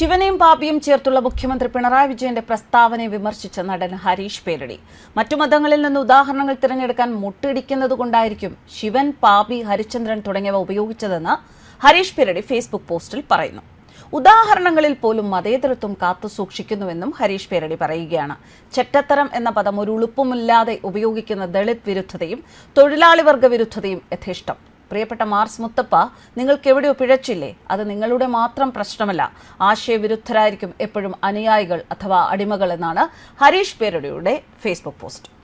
ശിവനെയും പാപിയും ചേർത്തുള്ള മുഖ്യമന്ത്രി പിണറായി വിജയന്റെ പ്രസ്താവനയെ വിമർശിച്ച നടൻ ഹരീഷ് പേരടി. മറ്റു മതങ്ങളിൽ നിന്ന് ഉദാഹരണങ്ങൾ തിരഞ്ഞെടുക്കാൻ മുട്ടിടിക്കുന്നതുകൊണ്ടായിരിക്കും ശിവൻ പാപി ഹരിചന്ദ്രൻ തുടങ്ങിയവ ഉപയോഗിച്ചതെന്ന് ഹരീഷ് പേരടി ഫേസ്ബുക്ക് പോസ്റ്റിൽ പറയുന്നു. ഉദാഹരണങ്ങളിൽ പോലും മതേതരത്വം കാത്തുസൂക്ഷിക്കുന്നുവെന്നും ഹരീഷ് പേരടി പറയുകയാണ്. ചെറ്റത്തരം എന്ന പദം ഒരു ഉളുപ്പുമില്ലാതെ ഉപയോഗിക്കുന്ന ദളിത് വിരുദ്ധതയും തൊഴിലാളി വർഗ വിരുദ്ധതയും യഥേഷ്ടം. പ്രിയപ്പെട്ട മാർസ് മുത്തപ്പ നിങ്ങൾക്ക് എവിടെയോ പിഴച്ചില്ലേ? അത് നിങ്ങളുടെ മാത്രം പ്രശ്നമല്ല. ആശയവിരുദ്ധരായിരിക്കും എപ്പോഴും അനുയായികൾ അഥവാ അടിമകൾ എന്നാണ് ഹരീഷ് പേരടിയുടെ ഫേസ്ബുക്ക് പോസ്റ്റ്.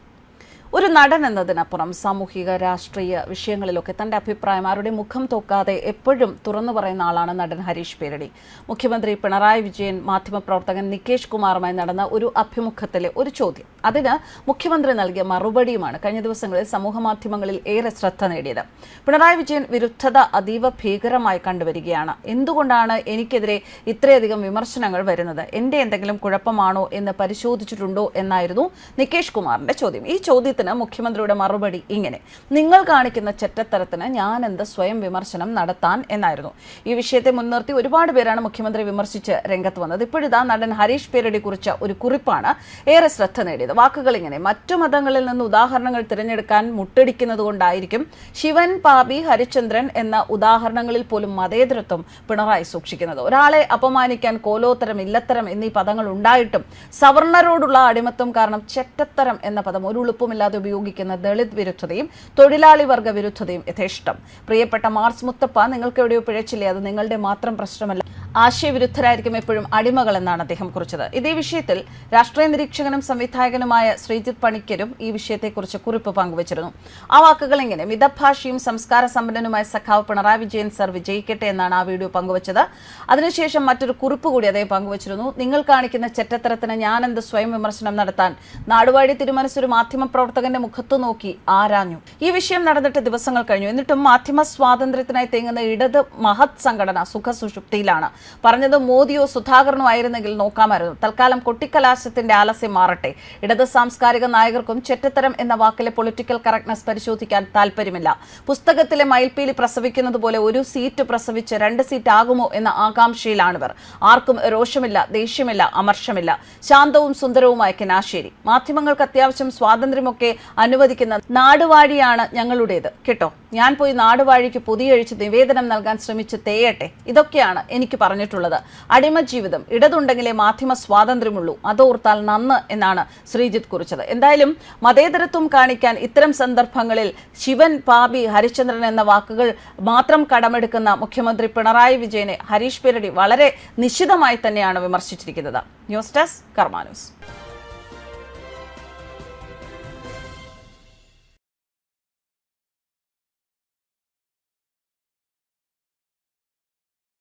ഒരു നടൻ എന്നതിനപ്പുറം സാമൂഹിക രാഷ്ട്രീയ വിഷയങ്ങളിലൊക്കെ തന്റെ അഭിപ്രായം ആരുടെ മുഖം തോക്കാതെ എപ്പോഴും തുറന്നു പറയുന്ന ആളാണ് നടൻ ഹരീഷ് പേരടി. മുഖ്യമന്ത്രി പിണറായി വിജയൻ മാധ്യമപ്രവർത്തകൻ നികേഷ് കുമാറുമായി നടന്ന ഒരു അഭിമുഖത്തിലെ ഒരു ചോദ്യം. അതിന് മുഖ്യമന്ത്രി നൽകിയ മറുപടിയുമാണ് കഴിഞ്ഞ ദിവസങ്ങളിൽ സമൂഹ മാധ്യമങ്ങളിൽ ഏറെ ശ്രദ്ധ നേടിയത്. പിണറായി വിജയൻ വിരുദ്ധത അതീവ ഭീകരമായി കണ്ടുവരികയാണ്. എന്തുകൊണ്ടാണ് എനിക്കെതിരെ ഇത്രയധികം വിമർശനങ്ങൾ വരുന്നത്? എന്റെ എന്തെങ്കിലും കുഴപ്പമാണോ എന്ന് പരിശോധിച്ചിട്ടുണ്ടോ എന്നായിരുന്നു നികേഷ് കുമാറിന്റെ ചോദ്യം. ഈ ചോദ്യത്തിന് മുഖ്യമന്ത്രിയുടെ മറുപടി ഇങ്ങനെ. നിങ്ങൾ കാണിക്കുന്ന ചെറ്റത്തരത്തിന് ഞാൻ എന്ത് സ്വയം വിമർശനം നടത്താൻ? എന്നായിരുന്നു. ഈ വിഷയത്തെ മുൻനിർത്തി ഒരുപാട് പേരാണ് മുഖ്യമന്ത്രി വിമർശിച്ച് രംഗത്ത് വന്നത്. ഇപ്പോഴിതാ നടൻ ഹരീഷ് പേരടി കുറിച്ച ഒരു കുറിപ്പാണ് ഏറെ ശ്രദ്ധ നേടിയത്. വാക്കുകൾ ഇങ്ങനെ. മറ്റു മതങ്ങളിൽ നിന്ന് ഉദാഹരണങ്ങൾ തിരഞ്ഞെടുക്കാൻ മുട്ടടിക്കുന്നത് കൊണ്ടായിരിക്കും ശിവൻ പാപി ഹരിചന്ദ്രൻ എന്ന ഉദാഹരണങ്ങളിൽ പോലും മതേതരത്വം പിണറായി സൂക്ഷിക്കുന്നത്. ഒരാളെ അപമാനിക്കാൻ കോലോത്തരം ഇല്ലത്തരം എന്നീ പദങ്ങൾ ഉണ്ടായിട്ടും സവർണരോടുള്ള അടിമത്വം കാരണം ചെറ്റത്തരം എന്ന പദം ഒരു ഉളുപ്പുമില്ലാതെ ഉപയോഗിക്കുന്ന ദളിത് വിരുദ്ധതയും തൊഴിലാളി വർഗ വിരുദ്ധതയും യഥേഷ്ടം. പ്രിയപ്പെട്ട മാർസ് മുത്തപ്പ നിങ്ങൾക്ക് എവിടെയോ പിഴച്ചില്ലേ? അത് നിങ്ങളുടെ മാത്രം പ്രശ്നമല്ല. ആശയവിരുദ്ധരായിരിക്കും എപ്പോഴും അടിമകൾ എന്നാണ് അദ്ദേഹം കുറിച്ചത്. ഇതേ വിഷയത്തിൽ രാഷ്ട്രീയ നിരീക്ഷകനും സംവിധായകനുമായ ശ്രീജിത്ത് പണിക്കരും ഈ വിഷയത്തെക്കുറിച്ച് കുറിപ്പ് പങ്കുവച്ചിരുന്നു. ആ വാക്കുകൾ ഇങ്ങനെ മിതഭാഷയും സംസ്കാര സമ്പന്നനുമായ സഖാവ് പിണറായി വിജയൻ സർ വിജയിക്കട്ടെ എന്നാണ് ആ വീഡിയോ പങ്കുവച്ചത്. അതിനുശേഷം മറ്റൊരു കുറിപ്പ് കൂടി അദ്ദേഹം പങ്കുവച്ചിരുന്നു. നിങ്ങൾ കാണിക്കുന്ന ചെറ്റത്തരത്തിന് ഞാനെന്ത് സ്വയം വിമർശനം നടത്താൻ നാടുവാഴി തിരുമനസൊരു മാധ്യമ പ്രവർത്തകന്റെ മുഖത്തു നോക്കി ആരാഞ്ഞു? ഈ വിഷയം നടന്നിട്ട് ദിവസങ്ങൾ കഴിഞ്ഞു. എന്നിട്ടും മാധ്യമ സ്വാതന്ത്ര്യത്തിനായി തേങ്ങുന്ന ഇടത് മഹത് സംഘടന സുഖസുഷുപ്തിയിലാണ്. പറഞ്ഞത് മോദിയോ സുധാകരനോ ആയിരുന്നെങ്കിൽ നോക്കാമായിരുന്നു. തൽക്കാലം കൊട്ടിക്കലാശത്തിന്റെ ആലസ്യം മാറട്ടെ. ഇടത് സാംസ്കാരിക നായകർക്കും ചെറ്റത്തരം എന്ന വാക്കിലെ പൊളിറ്റിക്കൽ കറക്റ്റ്നസ് പരിശോധിക്കാൻ താല്പര്യമില്ല പുസ്തകത്തിലെ മയിൽപ്പീലി പ്രസവിക്കുന്നത് പോലെ ഒരു സീറ്റ് പ്രസവിച്ച് രണ്ട് സീറ്റ് ആകുമോ എന്ന ആകാംക്ഷയിലാണിവർ. ആർക്കും രോഷമില്ല ദേഷ്യമില്ല അമർഷമില്ല. ശാന്തവും സുന്ദരവുമായ കിനാശേരി. മാധ്യമങ്ങൾക്ക് അത്യാവശ്യം സ്വാതന്ത്ര്യമൊക്കെ അനുവദിക്കുന്ന നാടുവാഴിയാണ് ഞങ്ങളുടേത്. കേട്ടോ? ഞാൻ പോയി നാടുവാഴിക്ക് പൊതിയഴിച്ച് നിവേദനം നൽകാൻ ശ്രമിച്ച് തേയട്ടെ. ഇതൊക്കെയാണ് എനിക്ക് പറഞ്ഞിട്ടുള്ളത്. അടിമ ജീവിതം ഇടതുണ്ടെങ്കിലേ മാധ്യമ സ്വാതന്ത്ര്യമുള്ളൂ. അതോർത്താൽ നന്ന് എന്നാണ് ശ്രീജിത്ത് കുറിച്ചത്. എന്തായാലും മതേതരത്വം കാണിക്കാൻ ഇത്തരം സന്ദർഭങ്ങളിൽ ശിവൻ പാപി ഹരിചന്ദ്രൻ എന്ന വാക്കുകൾ മാത്രം കടമെടുക്കുന്ന മുഖ്യമന്ത്രി പിണറായി വിജയനെ ഹരീഷ് പേരടി വളരെ നിശിതമായി തന്നെയാണ് വിമർശിച്ചിരിക്കുന്നത്. News desk Karma news.